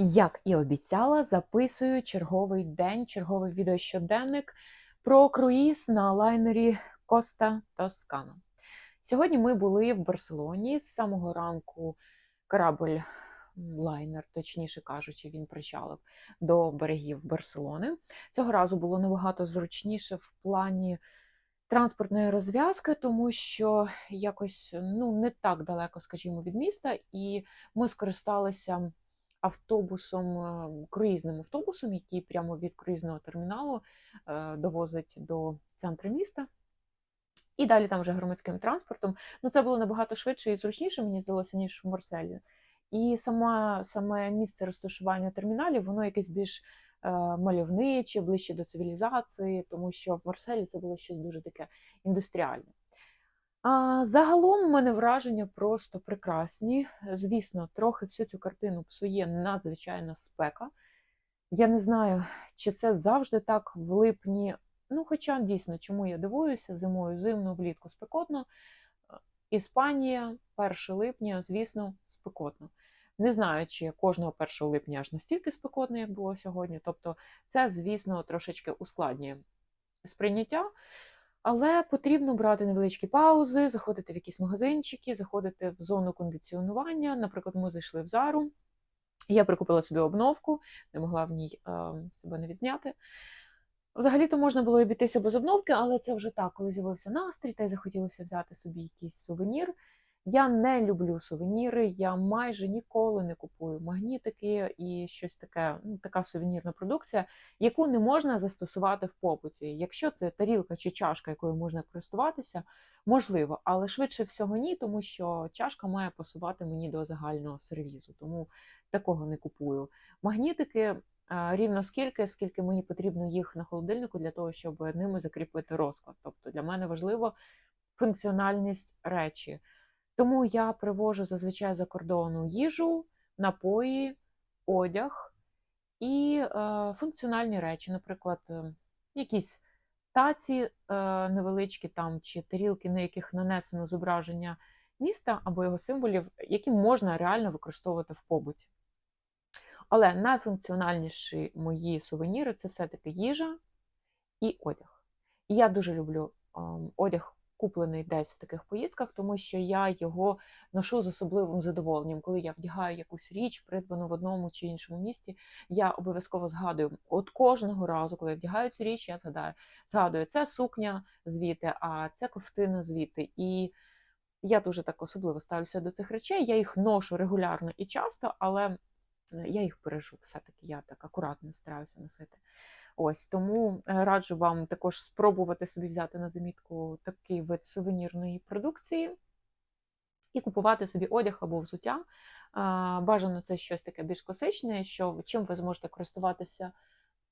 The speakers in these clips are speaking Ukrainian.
Як і обіцяла, записую черговий день, черговий відеощоденник про круїз на лайнері Коста Тоскана. Сьогодні ми були в Барселоні з самого ранку. Корабль лайнер, точніше кажучи, він причалив до берегів Барселони. Цього разу було набагато зручніше в плані транспортної розв'язки, тому що якось ну не так далеко, скажімо, від міста, і ми скористалися автобусом, е, круїзним автобусом, який прямо від круїзного терміналу е, довозить до центру міста. І далі там вже громадським транспортом. Ну, це було набагато швидше і зручніше, мені здалося, ніж в Марселі. І сама, саме місце розташування терміналів, воно якесь більш е, мальовниче, ближче до цивілізації, тому що в Марселі це було щось дуже таке індустріальне. А загалом у мене враження просто прекрасні. Звісно, трохи всю цю картину псує надзвичайна спека. Я не знаю, чи це завжди так в липні. Ну, хоча дійсно, чому я дивуюся, зимою зимно, влітку спекотно. Іспанія, 1 липня, звісно, спекотно. Не знаю, чи кожного 1 липня аж настільки спекотно, як було сьогодні. Тобто, це, звісно, трошечки ускладнює сприйняття. Але потрібно брати невеличкі паузи, заходити в якісь магазинчики, заходити в зону кондиціонування. Наприклад, ми зайшли в зару. Я прикупила собі обновку, не могла в ній е, себе не відзняти. Взагалі-то можна було обійтися без обновки, але це вже так, коли з'явився настрій, та й захотілося взяти собі якийсь сувенір. Я не люблю сувеніри, я майже ніколи не купую магнітики і щось таке, ну, така сувенірна продукція, яку не можна застосувати в побуті. Якщо це тарілка чи чашка, якою можна користуватися, можливо, але швидше всього ні, тому що чашка має пасувати мені до загального сервізу, тому такого не купую. Магнітики рівно скільки, скільки мені потрібно їх на холодильнику для того, щоб ними закріпити розклад. Тобто для мене важливо функціональність речі. Тому я привожу зазвичай за кордону їжу, напої, одяг і е, функціональні речі, наприклад, е, якісь таці е, невеличкі там чи тарілки, на яких нанесено зображення міста або його символів, які можна реально використовувати в побуті. Але найфункціональніші мої сувеніри це все-таки їжа і одяг. І я дуже люблю е, одяг куплений десь в таких поїздках, тому що я його ношу з особливим задоволенням. Коли я вдягаю якусь річ, придбану в одному чи іншому місті, я обов'язково згадую. От кожного разу, коли я вдягаю цю річ, я згадаю, згадую, це сукня звідти, а це ковтина звідти. І я дуже так особливо ставлюся до цих речей. Я їх ношу регулярно і часто, але я їх бережу. Все-таки я так акуратно стараюся носити. Ось тому е, раджу вам також спробувати собі взяти на замітку такий вид сувенірної продукції і купувати собі одяг або взуття. Бажано це щось таке більш класичне, що чим ви зможете користуватися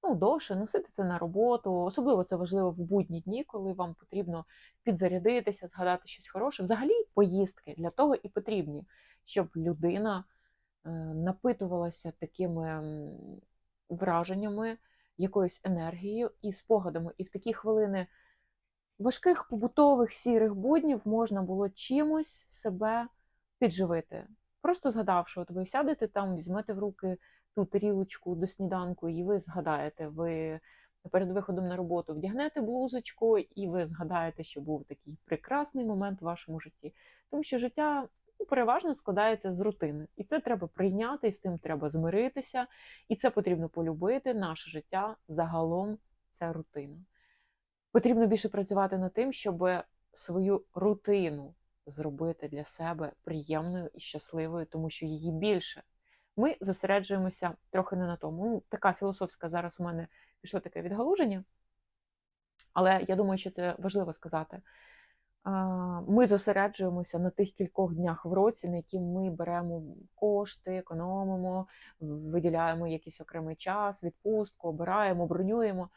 ну, довше, носити це на роботу. Особливо це важливо в будні дні, коли вам потрібно підзарядитися, згадати щось хороше. Взагалі, поїздки для того і потрібні, щоб людина е, напитувалася такими враженнями якоюсь енергією і спогадами. І в такі хвилини важких побутових сірих буднів можна було чимось себе підживити. Просто згадавши, от ви сядете там, візьмете в руки ту тарілочку до сніданку, і ви згадаєте, ви перед виходом на роботу вдягнете блузочку, і ви згадаєте, що був такий прекрасний момент в вашому житті. Тому що життя переважно складається з рутини. І це треба прийняти, і з цим треба змиритися, і це потрібно полюбити. Наше життя загалом це рутина. Потрібно більше працювати над тим, щоб свою рутину зробити для себе приємною і щасливою, тому що її більше. Ми зосереджуємося трохи не на тому. Ну, Така філософська зараз у мене пішло таке відгалуження, але я думаю, що це важливо сказати ми зосереджуємося на тих кількох днях в році, на які ми беремо кошти, економимо, виділяємо якийсь окремий час, відпустку, обираємо, бронюємо.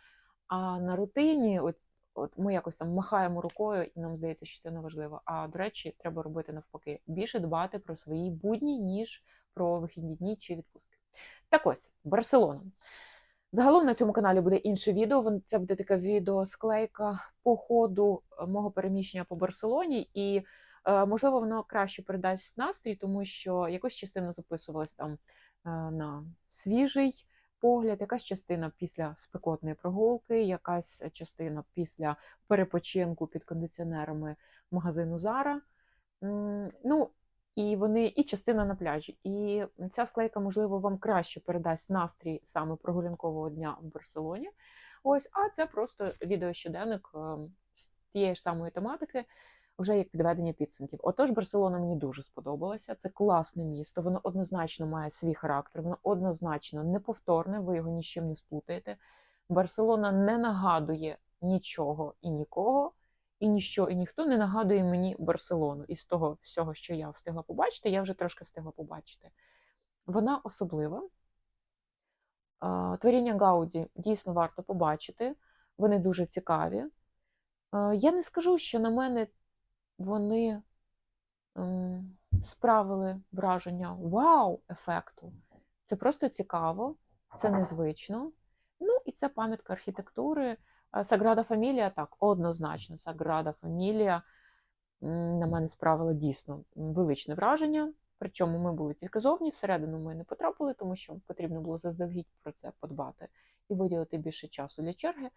А на рутині, от, от ми якось там махаємо рукою, і нам здається, що це не важливо. А до речі, треба робити навпаки більше дбати про свої будні, ніж про вихідні дні чи відпустки. Так ось Барселона. Загалом на цьому каналі буде інше відео. Це буде таке відео склейка по ходу е, мого переміщення по Барселоні. І Е, Можливо, воно краще передасть настрій, тому що якась частина записувалась там е, на свіжий погляд, якась частина після спекотної прогулки, якась частина після перепочинку під кондиціонерами магазину Зара. Ну, і вони, і частина на пляжі. І ця склейка, можливо, вам краще передасть настрій саме прогулянкового дня в Барселоні. Ось, а це просто відеощоденник е, з тієї ж самої тематики, вже як підведення підсумків. Отож, Барселона мені дуже сподобалася. Це класне місто. Воно однозначно має свій характер, воно однозначно неповторне, ви його ні з чим не сплутаєте. Барселона не нагадує нічого і нікого, і ніщо, і ніхто не нагадує мені Барселону. Із того всього, що я встигла побачити, я вже трошки встигла побачити. Вона особлива. Творіння Гауді дійсно варто побачити. Вони дуже цікаві. Я не скажу, що на мене вони ем, справили враження вау-ефекту. Це просто цікаво, це незвично. Ну і це пам'ятка архітектури. Саграда Фамілія, так, однозначно, Саграда Фамілія на мене справила дійсно величне враження. Причому ми були тільки зовні, всередину ми не потрапили, тому що потрібно було заздалегідь про це подбати і виділити більше часу для черги.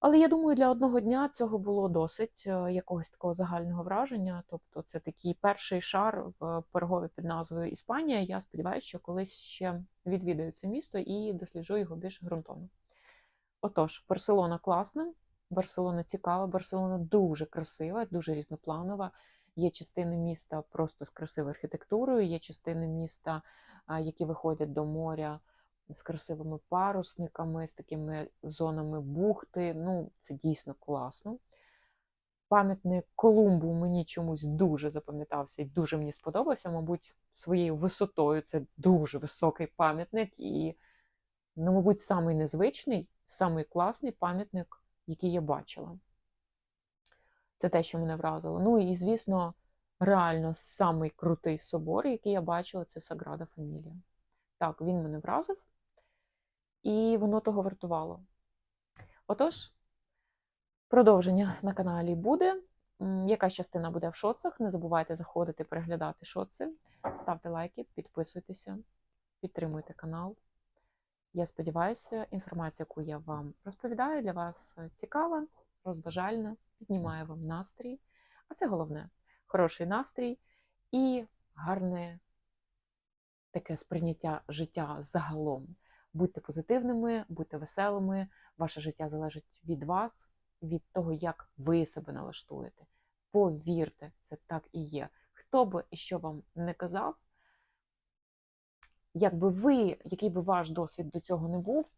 Але я думаю, для одного дня цього було досить е, якогось такого загального враження. Тобто, це такий перший шар в пирогові під назвою Іспанія. Я сподіваюся, що колись ще відвідаю це місто і досліджу його більш ґрунтовно. Отож, Барселона класна, Барселона цікава, Барселона дуже красива, дуже різнопланова. Є частини міста просто з красивою архітектурою, є частини міста, які виходять до моря з красивими парусниками, з такими зонами бухти. Ну, це дійсно класно. Пам'ятник Колумбу мені чомусь дуже запам'ятався і дуже мені сподобався. Мабуть, своєю висотою це дуже високий пам'ятник і, ну, мабуть, самий незвичний, самий класний пам'ятник, який я бачила. Це те, що мене вразило. Ну і, звісно, реально самий крутий собор, який я бачила, це Саграда Фамілія. Так, він мене вразив, і воно того вартувало. Отож, продовження на каналі буде. Якась частина буде в шоцах. Не забувайте заходити, переглядати шоци, ставте лайки, підписуйтеся, підтримуйте канал. Я сподіваюся, інформація, яку я вам розповідаю, для вас цікава, розважальна, піднімає вам настрій. А це головне хороший настрій і гарне таке сприйняття життя загалом. Будьте позитивними, будьте веселими. Ваше життя залежить від вас, від того, як ви себе налаштуєте. Повірте, це так і є. Хто би і що вам не казав, якби ви, який би ваш досвід до цього не був,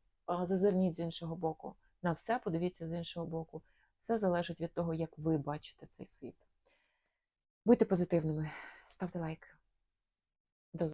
зазирніть з іншого боку. На все подивіться з іншого боку. Все залежить від того, як ви бачите цей світ. Будьте позитивними, ставте лайк.